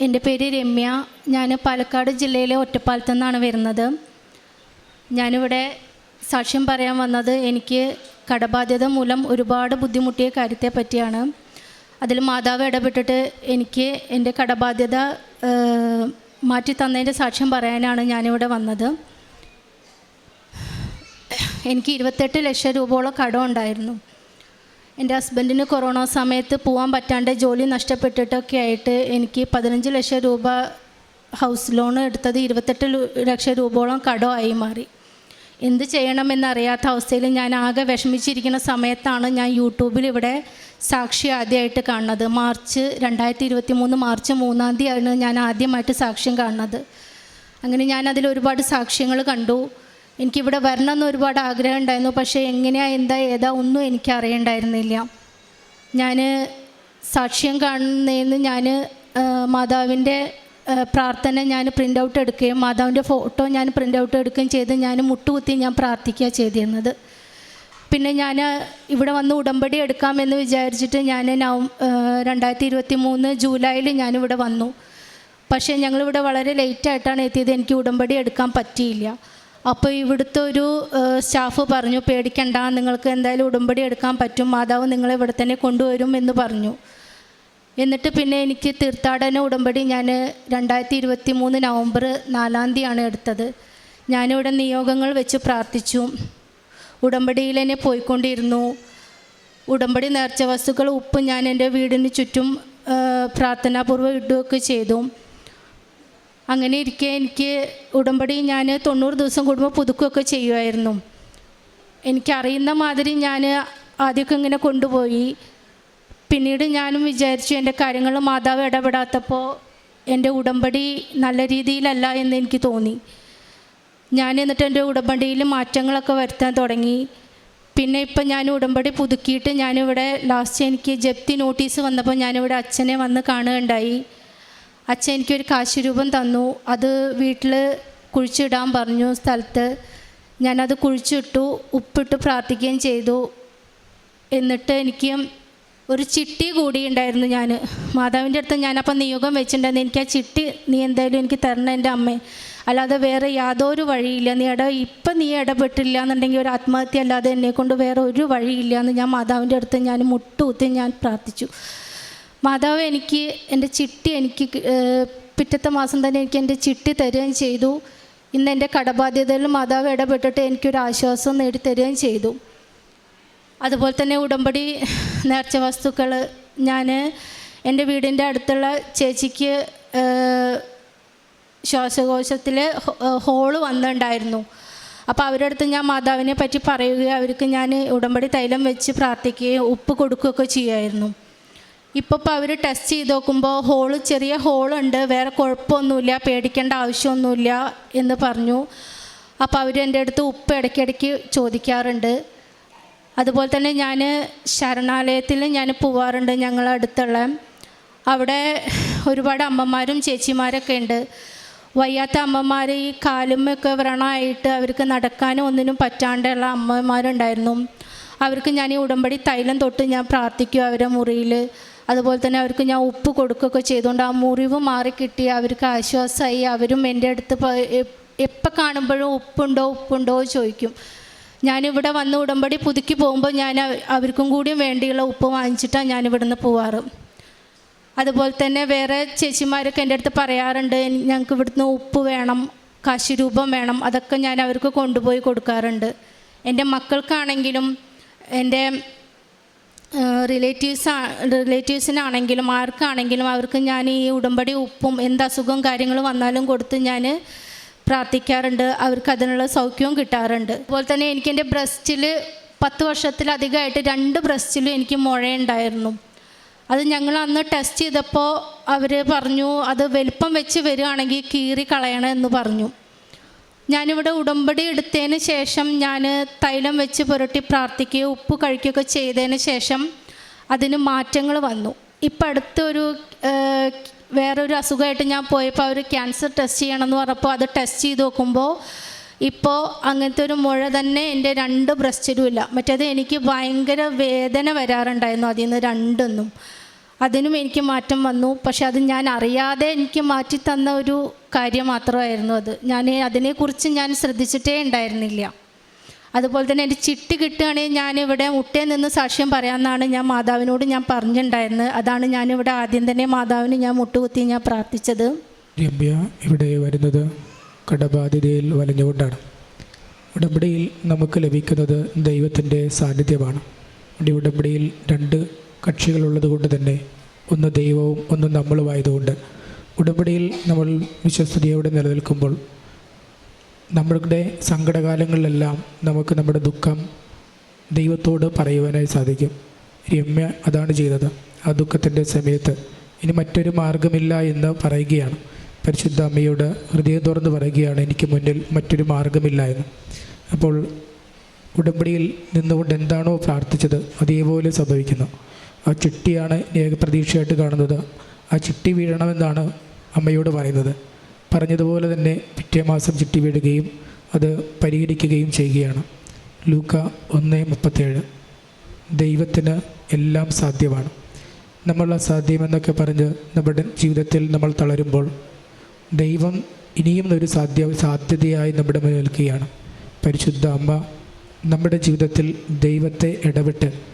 എന്റെ പേര് രമ്യ. ഞാൻ പാലക്കാട് ജില്ലയിലെ ഒറ്റപ്പാലത്തു നിന്നാണ് വരുന്നത്. ഞാനിവിടെ സാക്ഷ്യം പറയാൻ വന്നത് എനിക്ക് കടബാധ്യത മൂലം ഒരുപാട് ബുദ്ധിമുട്ടിയ കാര്യത്തെ പറ്റിയാണ്. അതിൽ മാതാവ് ഇടപെട്ടിട്ട് എനിക്ക് എന്റെ കടബാധ്യത മാറ്റി തന്നതിന്റെ സാക്ഷ്യം പറയാനാണ് ഞാനിവിടെ വന്നത്. എനിക്ക് ഇരുപത്തെട്ട് ലക്ഷം രൂപയോളം കടം ഉണ്ടായിരുന്നു. എന്റെ ഹസ്ബൻഡിന് കൊറോണ സമയത്ത് പോകാൻ പറ്റാണ്ട് ജോലി നഷ്ടപ്പെട്ടിട്ടൊക്കെ ആയിട്ട് എനിക്ക് പതിനഞ്ച് ലക്ഷം രൂപ ഹൗസ് ലോൺ എടുത്തത് ഇരുപത്തെട്ട് ലക്ഷം രൂപയോളം കടമായി മാറി. എന്ത് ചെയ്യണമെന്നറിയാത്ത അവസ്ഥയിൽ ഞാൻ ആകെ വിഷമിച്ചിരിക്കുന്ന സമയത്താണ് ഞാൻ യൂട്യൂബിൽ ഇവിടെ സാക്ഷി ആദ്യമായിട്ട് കാണുന്നത്. മാർച്ച് രണ്ടായിരത്തി ഇരുപത്തി മൂന്ന് മാർച്ച് മൂന്നാം തീയതിയാണ് ഞാൻ ആദ്യമായിട്ട് സാക്ഷ്യം കാണുന്നത്. അങ്ങനെ ഞാൻ അതിൽ ഒരുപാട് സാക്ഷ്യങ്ങൾ കണ്ടു. എനിക്കിവിടെ വരണം എന്ന് ഒരുപാട് ആഗ്രഹം ഉണ്ടായിരുന്നു പക്ഷേ എങ്ങനെയാ എന്താ ഏതാ ഒന്നും എനിക്ക് അറിയണ്ടായിരുന്നില്ല ഞാൻ സാക്ഷ്യം കാണുന്നതിന് ഞാൻ മാതാവിന്റെ പ്രാർത്ഥന ഞാൻ പ്രിന്റ് ഔട്ട് എടുക്കുകയും മാതാവിന്റെ ഫോട്ടോ ഞാൻ പ്രിന്റ് ഔട്ട് എടുക്കുകയും ചെയ്ത് ഞാൻ മുട്ടുകുത്തി ഞാൻ പ്രാർത്ഥിക്കുക ചെയ്തിരുന്നത്. പിന്നെ ഞാൻ ഇവിടെ വന്ന് ഉടമ്പടി എടുക്കാമെന്ന് വിചാരിച്ചിട്ട് ഞാൻ നവ രണ്ടായിരത്തി ഇരുപത്തി മൂന്ന് ജൂലൈയിൽ ഞാനിവിടെ വന്നു. പക്ഷേ ഞങ്ങളിവിടെ വളരെ ലേറ്റായിട്ടാണ് എത്തിയത് എനിക്ക് ഉടമ്പടി എടുക്കാൻ പറ്റിയില്ല. അപ്പോൾ ഇവിടുത്തെ ഒരു സ്റ്റാഫ് പറഞ്ഞു പേടിക്കണ്ട നിങ്ങൾക്ക് എന്തായാലും ഉടമ്പടി എടുക്കാൻ പറ്റും. മാതാവ് നിങ്ങളെ ഇവിടെ തന്നെ കൊണ്ടുവരും എന്ന് പറഞ്ഞു. എന്നിട്ട് പിന്നെ എനിക്ക് തീർത്ഥാടന ഉടമ്പടി ഞാൻ രണ്ടായിരത്തി ഇരുപത്തി മൂന്ന് നവംബർ നാലാം തീയതിയാണ് എടുത്തത്. ഞാനിവിടെ നിയോഗങ്ങൾ വെച്ച് പ്രാർത്ഥിച്ചു. ഉടമ്പടിയിൽ തന്നെ പോയിക്കൊണ്ടിരുന്നു. ഉടമ്പടി നേർച്ച വസ്തുക്കൾ ഉപ്പ് ഞാൻ എന്റെ വീടിന് ചുറ്റും പ്രാർത്ഥനാപൂർവം ഇടുകയൊക്കെ ചെയ്തു. അങ്ങനെ ഇരിക്കെ എനിക്ക് ഉടമ്പടി ഞാൻ തൊണ്ണൂറ് ദിവസം കൂടുമ്പോൾ പുതുക്കുകയൊക്കെ ചെയ്യുമായിരുന്നു എനിക്കറിയുന്ന മാതിരി ഞാൻ ആദ്യമൊക്കെ ഇങ്ങനെ കൊണ്ടുപോയി. പിന്നീട് ഞാനും വിചാരിച്ചു എന്റെ കാര്യങ്ങൾ മാതാവ് ഇടപെടാത്തപ്പോൾ എന്റെ ഉടമ്പടി നല്ല രീതിയിലല്ല എന്ന് എനിക്ക് തോന്നി. ഞാൻ എന്നിട്ട് എന്റെ ഉടമ്പടിയിൽ മാറ്റങ്ങളൊക്കെ വരുത്താൻ തുടങ്ങി. പിന്നെ ഇപ്പം ഞാൻ ഉടമ്പടി പുതുക്കിയിട്ട് ഞാനിവിടെ ലാസ്റ്റ് എനിക്ക് ജപ്തി നോട്ടീസ് വന്നപ്പോൾ ഞാനിവിടെ അച്ഛനെ വന്ന് കാണുകയുണ്ടായി. അച്ഛൻ എനിക്കൊരു കാശ് രൂപം തന്നു. അത് വീട്ടിൽ കുഴിച്ചിടാൻ പറഞ്ഞു സ്ഥലത്ത്. ഞാനത് കുഴിച്ചിട്ടു ഉപ്പിട്ട് പ്രാർത്ഥിക്കുകയും ചെയ്തു. എന്നിട്ട് എനിക്ക് ഒരു ചിട്ടി കൂടി ഉണ്ടായിരുന്നു ഞാൻ മാതാവിന്റെ അടുത്ത് ഞാനപ്പം നിയോഗം വെച്ചിട്ടുണ്ടായിരുന്നു. എനിക്ക് ആ ചിട്ടി നീ എന്തായാലും എനിക്ക് തരണം എന്റെ അമ്മ. അല്ലാതെ വേറെ യാതൊരു വഴിയില്ല. നീ ഇട ഇപ്പം നീ ഇടപെട്ടില്ല എന്നുണ്ടെങ്കിൽ ഒരു ആത്മഹത്യ അല്ലാതെ എന്നെ കൊണ്ട് വേറെ ഒരു വഴിയില്ല എന്ന് ഞാൻ മാതാവിന്റെ അടുത്ത് ഞാൻ മുട്ടുകുത്തി ഞാൻ പ്രാർത്ഥിച്ചു. മാതാവ് എനിക്ക് എന്റെ ചിട്ടി എനിക്ക് പിറ്റത്തെ മാസം തന്നെ എനിക്ക് എന്റെ ചിട്ടി തരുകയും ചെയ്തു. ഇന്ന് എന്റെ കടബാധ്യതയിൽ മാതാവ് ഇടപെട്ടിട്ട് എനിക്കൊരു ആശ്വാസം നേടിത്തരുകയും ചെയ്തു. അതുപോലെ തന്നെ ഉടമ്പടി നേർച്ച വസ്തുക്കൾ ഞാൻ എന്റെ വീടിന്റെ അടുത്തുള്ള ചേച്ചിക്ക് ശ്വാസകോശത്തിൽ ഹോൾ വന്നിട്ടുണ്ടായിരുന്നു. അപ്പോൾ അവരുടെ അടുത്ത് ഞാൻ മാതാവിനെ പറ്റി പറയുകയും അവർക്ക് ഞാൻ ഉടമ്പടി തൈലം വെച്ച് പ്രാർത്ഥിക്കുകയും ഉപ്പ് കൊടുക്കുകയൊക്കെ ചെയ്യുമായിരുന്നു. ഇപ്പോൾ അവർ ടെസ്റ്റ് ചെയ്ത് നോക്കുമ്പോൾ ഹോൾ ചെറിയ ഹോളുണ്ട് വേറെ കുഴപ്പമൊന്നുമില്ല. പേടിക്കേണ്ട ആവശ്യമൊന്നുമില്ല എന്ന് പറഞ്ഞു. അപ്പോൾ അവർ എന്റെ അടുത്ത് ഉപ്പ് ഇടയ്ക്കിടയ്ക്ക് ചോദിക്കാറുണ്ട്. അതുപോലെ തന്നെ ഞാൻ ശരണാലയത്തിൽ ഞാൻ പോവാറുണ്ട് ഞങ്ങളെ അടുത്തുള്ള. അവിടെ ഒരുപാട് അമ്മമാരും ചേച്ചിമാരൊക്കെ ഉണ്ട്. വയ്യാത്ത അമ്മമാർ ഈ കാലുമൊക്കെ വ്രണമായിട്ട് അവർക്ക് നടക്കാനും ഒന്നിനും പറ്റാണ്ടുള്ള അമ്മമാരുണ്ടായിരുന്നു. അവർക്ക് ഞാൻ ഈ ഉടമ്പടി തൈലം തൊട്ട് ഞാൻ പ്രാർത്ഥിക്കും അവരുടെ മുറിയിൽ അതുപോലെ തന്നെ അവർക്ക് ഞാൻ ഉപ്പ് കൊടുക്കുകയൊക്കെ ചെയ്തുകൊണ്ട് ആ മുറിവ് മാറിക്കിട്ടി അവർക്ക് ആശ്വാസമായി. അവരും എന്റെ അടുത്ത് എപ്പോൾ കാണുമ്പോഴും ഉപ്പുണ്ടോ ഉപ്പുണ്ടോ ചോദിക്കും. ഞാനിവിടെ വന്ന് ഉടമ്പടി പുതുക്കി പോകുമ്പോൾ ഞാൻ അവർക്കും കൂടിയും വേണ്ടിയുള്ള ഉപ്പ് വാങ്ങിച്ചിട്ടാണ് ഞാൻ ഇവിടുന്ന് പോവാറ്. അതുപോലെ തന്നെ വേറെ ചേച്ചിമാരൊക്കെ എന്റെ അടുത്ത് പറയാറുണ്ട് "എനി- ഞങ്ങൾക്ക് ഇവിടുന്ന് ഉപ്പ് വേണം കാശ് രൂപം വേണം അതൊക്കെ ഞാൻ അവർക്ക് കൊണ്ടുപോയി കൊടുക്കാറുണ്ട്. എന്റെ മക്കൾക്കാണെങ്കിലും എന്റെ റിലേറ്റീവ്സ് റിലേറ്റീവ്സിനാണെങ്കിലും ആർക്കാണെങ്കിലും അവർക്ക് ഞാൻ ഈ ഉടമ്പടി ഉപ്പും എന്താ അസുഖവും കാര്യങ്ങളും വന്നാലും കൊടുത്ത് ഞാൻ പ്രാർത്ഥിക്കാറുണ്ട്. അവർക്ക് അതിനുള്ള സൗഖ്യവും കിട്ടാറുണ്ട്. അതുപോലെ തന്നെ എനിക്ക് എന്റെ ബ്രസ്റ്റിൽ പത്ത് വർഷത്തിലധികമായിട്ട് രണ്ട് ബ്രസ്റ്റിലും എനിക്ക് മുഴയുണ്ടായിരുന്നു. അത് ഞങ്ങൾ അന്ന് ടെസ്റ്റ് ചെയ്തപ്പോൾ അവർ പറഞ്ഞു അത് വലിപ്പം വെച്ച് വരികയാണെങ്കിൽ കീറി കളയണം എന്ന് പറഞ്ഞു. ഞാനിവിടെ ഉടമ്പടി എടുത്തതിന് ശേഷം ഞാൻ തൈലം വെച്ച് പുരട്ടി പ്രാർത്ഥിക്കുകയോ ഉപ്പ് കഴിക്കുകയൊക്കെ ചെയ്തതിന് ശേഷം അതിന് മാറ്റങ്ങൾ വന്നു. ഇപ്പം അടുത്തൊരു വേറൊരു അസുഖമായിട്ട് ഞാൻ പോയപ്പോൾ അവർ ക്യാൻസർ ടെസ്റ്റ് ചെയ്യണമെന്ന് പറഞ്ഞപ്പോൾ അത് ടെസ്റ്റ് ചെയ്ത് നോക്കുമ്പോൾ ഇപ്പോൾ അങ്ങനത്തെ ഒരു മുഴ തന്നെ എന്റെ രണ്ട് ബ്രസ്റ്റിലും ഇല്ല. മറ്റേത് എനിക്ക് ഭയങ്കര വേദന വരാറുണ്ടായിരുന്നു അതിൽ നിന്ന് രണ്ടൊന്നും. അതിനും എനിക്ക് മാറ്റം വന്നു. പക്ഷെ അത് ഞാൻ അറിയാതെ എനിക്ക് മാറ്റി തന്ന ഒരു കാര്യം മാത്രമായിരുന്നു അത്. ഞാൻ അതിനെക്കുറിച്ച് ഞാൻ ശ്രദ്ധിച്ചിട്ടേ ഉണ്ടായിരുന്നില്ല. അതുപോലെ തന്നെ എന്റെ ചിട്ടി കിട്ടുകയാണെങ്കിൽ ഞാനിവിടെ മുട്ടേ നിന്ന് സാക്ഷ്യം പറയാമെന്നാണ് ഞാൻ മാതാവിനോട് ഞാൻ പറഞ്ഞിട്ടുണ്ടായിരുന്നത്. അതാണ് ഞാനിവിടെ ആദ്യം തന്നെ മാതാവിന് ഞാൻ മുട്ടുകുത്തി ഞാൻ പ്രാർത്ഥിച്ചത്. രമ്യ ഇവിടെ വരുന്നത് കടബാധ്യതയിൽ വലഞ്ഞുകൊണ്ടാണ്. ഉടമ്പടിയിൽ നമുക്ക് ലഭിക്കുന്നത് ദൈവത്തിന്റെ സാന്നിധ്യമാണ്. ഉടമ്പടിയിൽ രണ്ട് കക്ഷികളുള്ളത് കൊണ്ട് തന്നെ ഒന്ന് ദൈവവും ഒന്ന് നമ്മളുമായതുകൊണ്ട് ഉടമ്പടിയിൽ നമ്മൾ വിശ്വസ്തയോടെ നിലനിൽക്കുമ്പോൾ നമ്മളുടെ സങ്കടകാലങ്ങളിലെല്ലാം നമുക്ക് നമ്മുടെ ദുഃഖം ദൈവത്തോട് പറയുവാനായി സാധിക്കും. രമ്യ അതാണ് ചെയ്തത്. ആ ദുഃഖത്തിന്റെ സമയത്ത് ഇനി മറ്റൊരു മാർഗമില്ല എന്ന് പറയുകയാണ്. പരിശുദ്ധ അമ്മയോട് ഹൃദയം തുറന്ന് പറയുകയാണ് എനിക്ക് മുന്നിൽ മറ്റൊരു മാർഗമില്ല എന്ന്. അപ്പോൾ ഉടമ്പടിയിൽ നിന്നുകൊണ്ട് എന്താണോ പ്രാർത്ഥിച്ചത് അതേപോലെ സംഭവിക്കുന്നു. ആ ചിട്ടിയാണ് ഏക പ്രതീക്ഷയായിട്ട് കാണുന്നത്. ആ ചിട്ടി വീഴണമെന്നാണ് അമ്മയോട് പറയുന്നത്. പറഞ്ഞതുപോലെ തന്നെ പിറ്റേ മാസം ചിട്ടി വീഴുകയും അത് പരിഹരിക്കുകയും ചെയ്യുകയാണ്. ലൂക്ക ഒന്ന് മുപ്പത്തേഴ്. ദൈവത്തിന് എല്ലാം സാധ്യമാണ്. നമ്മൾ അസാധ്യമെന്നൊക്കെ പറഞ്ഞ് നമ്മുടെ ജീവിതത്തിൽ നമ്മൾ തളരുമ്പോൾ ദൈവം ഇനിയും ഒരു സാധ്യ സാധ്യതയായി നമ്മുടെ മുന്നിൽ നിൽക്കുകയാണ്. പരിശുദ്ധ അമ്മ നമ്മുടെ ജീവിതത്തിൽ ദൈവത്തെ ഇടപെട്ട്